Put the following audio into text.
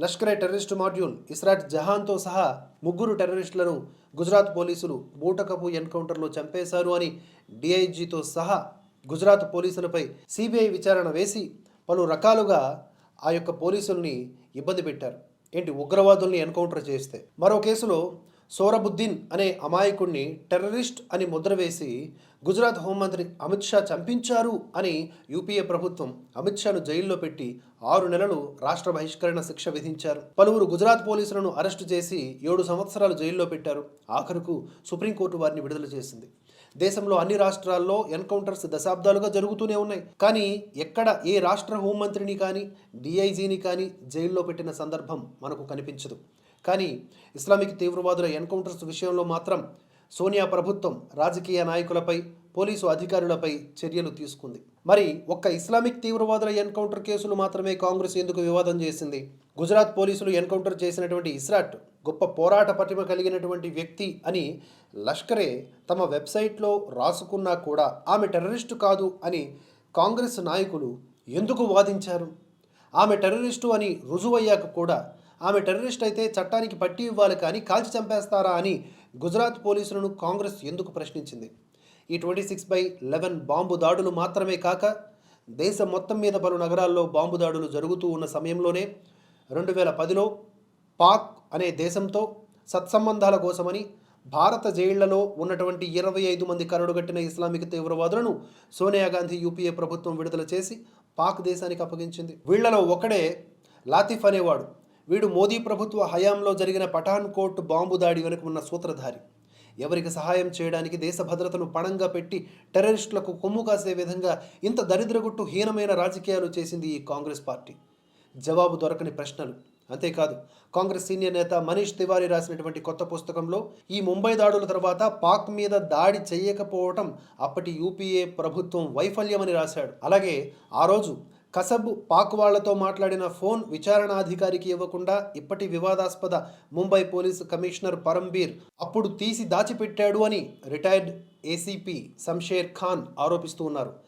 Lashkar-e terrorist module Ishrat జహాన్తో సహా ముగ్గురు టెర్రరిస్టులను గుజరాత్ పోలీసులు బూటకపు ఎన్కౌంటర్లో చంపేశారు అని డిఐజీతో సహా గుజరాత్ పోలీసులపై సిబిఐ విచారణ వేసి పలు రకాలుగా ఆ యొక్క పోలీసుల్ని ఇబ్బంది పెట్టారు. ఏంటి ఉగ్రవాదుల్ని ఎన్కౌంటర్ చేస్తే? మరో కేసులో సోరబుద్దీన్ అనే అమాయకుడిని టెర్రరిస్ట్ అని ముద్ర వేసి గుజరాత్ హోంమంత్రి అమిత్ షా చంపించారు అని యూపీఏ ప్రభుత్వం అమిత్ షాను జైల్లో పెట్టి ఆరు నెలలు రాష్ట్ర బహిష్కరణ శిక్ష విధించారు. పలువురు గుజరాత్ పోలీసులను అరెస్టు చేసి ఏడు సంవత్సరాలు జైల్లో పెట్టారు. ఆఖరుకు సుప్రీంకోర్టు వారిని విడుదల చేసింది. దేశంలో అన్ని రాష్ట్రాల్లో ఎన్కౌంటర్స్ దశాబ్దాలుగా జరుగుతూనే ఉన్నాయి. కానీ ఎక్కడ ఏ రాష్ట్ర హోంమంత్రిని కానీ డిఐజీని కానీ జైల్లో పెట్టిన సందర్భం మనకు కనిపించదు. కానీ ఇస్లామిక్ తీవ్రవాదుల ఎన్కౌంటర్స్ విషయంలో మాత్రం సోనియా ప్రభుత్వం రాజకీయ నాయకులపై పోలీసు అధికారులపై చర్యలు తీసుకుంది. మరి ఒక్క ఇస్లామిక్ తీవ్రవాదుల ఎన్కౌంటర్ కేసులు మాత్రమే కాంగ్రెస్ ఎందుకు వివాదం చేసింది? గుజరాత్ పోలీసులు ఎన్కౌంటర్ చేసినటువంటి ఇస్రాట్ గొప్ప పోరాట పటిమ కలిగినటువంటి వ్యక్తి అని లష్కరే తమ వెబ్సైట్లో రాసుకున్నా కూడా ఆమె టెర్రరిస్టు కాదు అని కాంగ్రెస్ నాయకులు ఎందుకు వాదించారు? ఆమె టెర్రరిస్టు అని రుజువయ్యాక కూడా ఆమె టెర్రరిస్ట్ అయితే చట్టానికి పట్టి ఇవ్వాలి కానీ కాల్చి చంపేస్తారా అని గుజరాత్ పోలీసులను కాంగ్రెస్ ఎందుకు ప్రశ్నించింది? ఈ twenty six by eleven bomb దాడులు మాత్రమే కాక దేశం మొత్తం మీద పలు నగరాల్లో బాంబు దాడులు జరుగుతూ ఉన్న సమయంలోనే రెండు వేల పదిలో పాక్ అనే దేశంతో సత్సంబంధాల కోసమని భారత జైళ్ళలో ఉన్నటువంటి ఇరవై ఐదు మంది కరడుగట్టిన ఇస్లామిక్ తీవ్రవాదులను సోనియా గాంధీ యూపీఏ ప్రభుత్వం విడుదల చేసి పాక్ దేశానికి అప్పగించింది. వీళ్ళలో ఒకడే లాతిఫ్ అనేవాడు. వీడు మోదీ ప్రభుత్వ హయాంలో జరిగిన పఠాన్ కోట్ బాంబు దాడి వెనుక ఉన్న సూత్రధారి. ఎవరికి సహాయం చేయడానికి దేశ భద్రతను పణంగా పెట్టి టెర్రరిస్టులకు కొమ్ము కాసే విధంగా ఇంత దరిద్రగుట్టు హీనమైన రాజకీయాలు చేసింది ఈ కాంగ్రెస్ పార్టీ. జవాబు దొరకని ప్రశ్నలు. అంతేకాదు కాంగ్రెస్ సీనియర్ నేత మనీష్ తివారీ రాసినటువంటి కొత్త పుస్తకంలో ఈ ముంబై దాడుల తర్వాత పాక్ మీద దాడి చేయకపోవటం అప్పటి యూపీఏ ప్రభుత్వం వైఫల్యమని రాశాడు. అలాగే ఆ రోజు కసబ్ పాక్ వాళ్ళతో మాట్లాడిన ఫోన్ విచారణాధికారికి ఇవ్వకుండా ఇప్పటి వివాదాస్పద ముంబై పోలీసు కమిషనర్ పరంబీర్ అప్పుడు తీసి దాచిపెట్టాడు అని రిటైర్డ్ ఏసీపీ శంషేర్ ఖాన్ ఆరోపిస్తూ ఉన్నారు.